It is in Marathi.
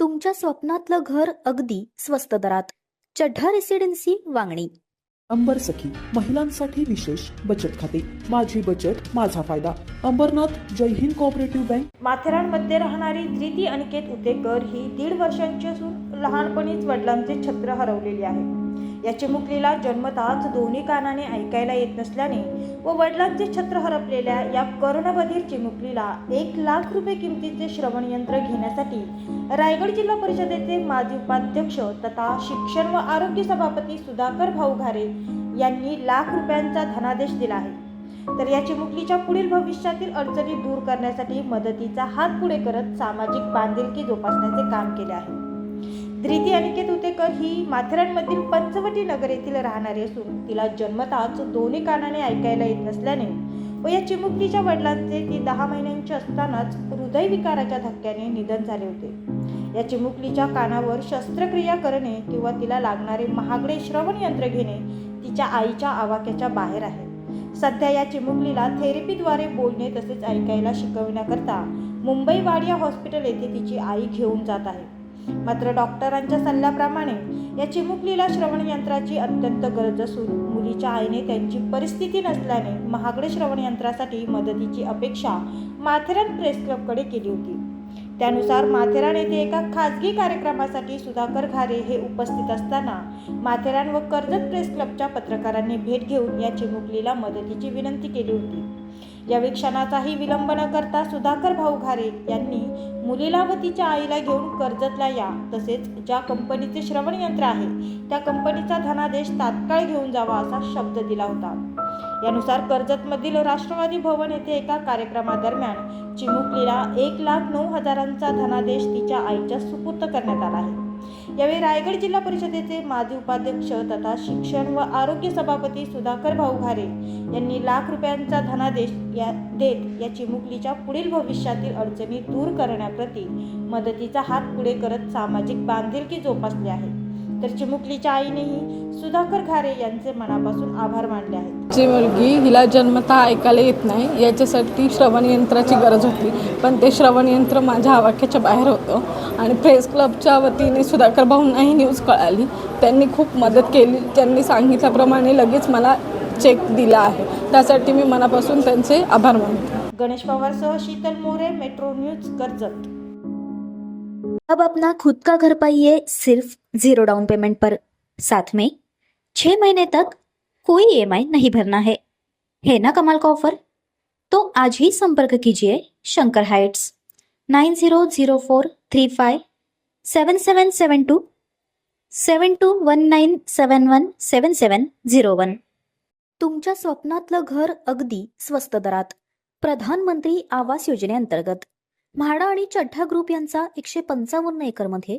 तुमच्या स्वप्नातलं घर अगदी स्वस्त दरात. चढ्ढा रेसिडेन्सी वांगणी. अंबर सखी महिलांसाठी विशेष बचत खाते. माझी बचत माझा फायदा. अंबरनाथ जय हिंद कोऑपरेटिव्ह बँक माथेरानमध्ये राहणारी धृती अनिकेत उतेकर ही दीड वर्षांची असून लहानपणीच वडिलांचे छत्र हरवलेली आहे. या चिमुकलीला जन्मताच दोन्ही कानाने ऐकायला येत नसल्याने व वडिलांचे छत्र हरपलेल्या या कर्णबधीर चिमुकलीला एक लाख रुपये किमतीचे श्रवण यंत्र घेण्यासाठी रायगड जिल्हा परिषदेचे माजी उपाध्यक्ष तथा शिक्षण व आरोग्य सभापती सुधाकर भाऊ घारे यांनी लाख रुपयांचा धनादेश दिला आहे. तर या चिमुकलीच्या पुढील भविष्यातील अडचणी दूर करण्यासाठी मदतीचा हात पुढे करत सामाजिक बांधिलकी जोपासण्याचे काम केले आहे. धृती अनिकेत उतेकर ही माथेरानमधील पंचवटी नगर येथील राहणारी असून तिला जन्मताच दोन्ही कानाने ऐकायला येत नसल्याने व या चिमुकलीच्या वडिलांचे ती दहा महिन्यांची असतानाच हृदयविकाराच्या धक्क्याने निधन झाले होते. या चिमुकलीच्या कानावर शस्त्रक्रिया करणे किंवा तिला लागणारे महागडे श्रवण यंत्र घेणे तिच्या आईच्या आवाक्याच्या बाहेर आहे. सध्या या चिमुकलीला थेरपीद्वारे बोलणे तसेच ऐकायला शिकविण्याकरता मुंबई वाडिया हॉस्पिटल येथे तिची आई घेऊन जात आहे. मात्र डॉक्टरांच्या सल्ल्याप्रमाणे या चिमुकलीला श्रवण यंत्राची अत्यंत गरज असून मुलीच्या आईने त्यांची परिस्थिती नसल्याने महागडे श्रवण यंत्रासाठी मदतीची अपेक्षा माथेरान प्रेस क्लबकडे केली होती. त्यानुसार माथेरान येथे एका खाजगी कार्यक्रमासाठी सुधाकर घारे हे उपस्थित असताना माथेरान व कर्जत प्रेस क्लबच्या पत्रकारांनी भेट घेऊन या चिमुकलीला मदतीची विनंती केली होती. या क्षणाचाही विलंब न करता सुधाकर भाऊ घारे यांनी मुलीला व तिच्या आईला घेऊन कर्जतला या. तसेच ज्या कंपनीचे श्रवण यंत्र आहे त्या कंपनीचा धनादेश तात्काळ घेऊन जावा असा शब्द दिला होता. यानुसार कर्जतमधील राष्ट्रवादी भवन येथे एका कार्यक्रमादरम्यान चिमुकलीला एक लाख नऊ हजारांचा धनादेश तिच्या आईच्या सुपूर्त करण्यात आला आहे. यावेळी रायगड जिल्हा परिषदेचे माजी उपाध्यक्ष तथा शिक्षण व आरोग्य सभापती सुधाकर भाऊ घारे यांनी लाख रुपयांचा धनादेश या देत या चिमुकलीच्या पुढील भविष्यातील अडचणी दूर करण्याप्रती मदतीचा हात पुढे करत सामाजिक बांधिलकी जोपासली आहे. तर चिमुकलीच्या आईनेही सुधाकर घारे यांचे मनापासून आभार मानले आहेत. जी मुलगी हिला जन्मता ऐकायला येत नाही याच्यासाठी श्रवण यंत्राची गरज होती. पण ते श्रवण यंत्र माझ्या आवाक्याच्या बाहेर होतं आणि प्रेस क्लबच्या वतीने सुधाकर भाऊंनाही न्यूज कळाली. त्यांनी खूप मदत केली. त्यांनी सांगितल्याप्रमाणे लगेच मला चेक दिला आहे. त्यासाठी मी मनापासून त्यांचे आभार मानते. गणेश पवारसह शीतल मोरे मेट्रो न्यूज कर्जत. अब अपना खुद का घर पाइए सिर्फ जीरो डाउन पेमेंट पर साथ में छह महीने तक कोई ई नहीं भरना है। है ना कमाल का ऑफर तो आज ही संपर्क कीजिए Shankar heights nine zero zero four three five seven seven seven two seven two one nine seven one seven seven zero one. तुमच्या स्वप्नातलं घर अगदी स्वस्त दरात प्रधानमंत्री आवास योजनेअंतर्गत। म्हाडा आणि चड्ढा ग्रुप यांचा एकशे पंचावन्न एकरमध्ये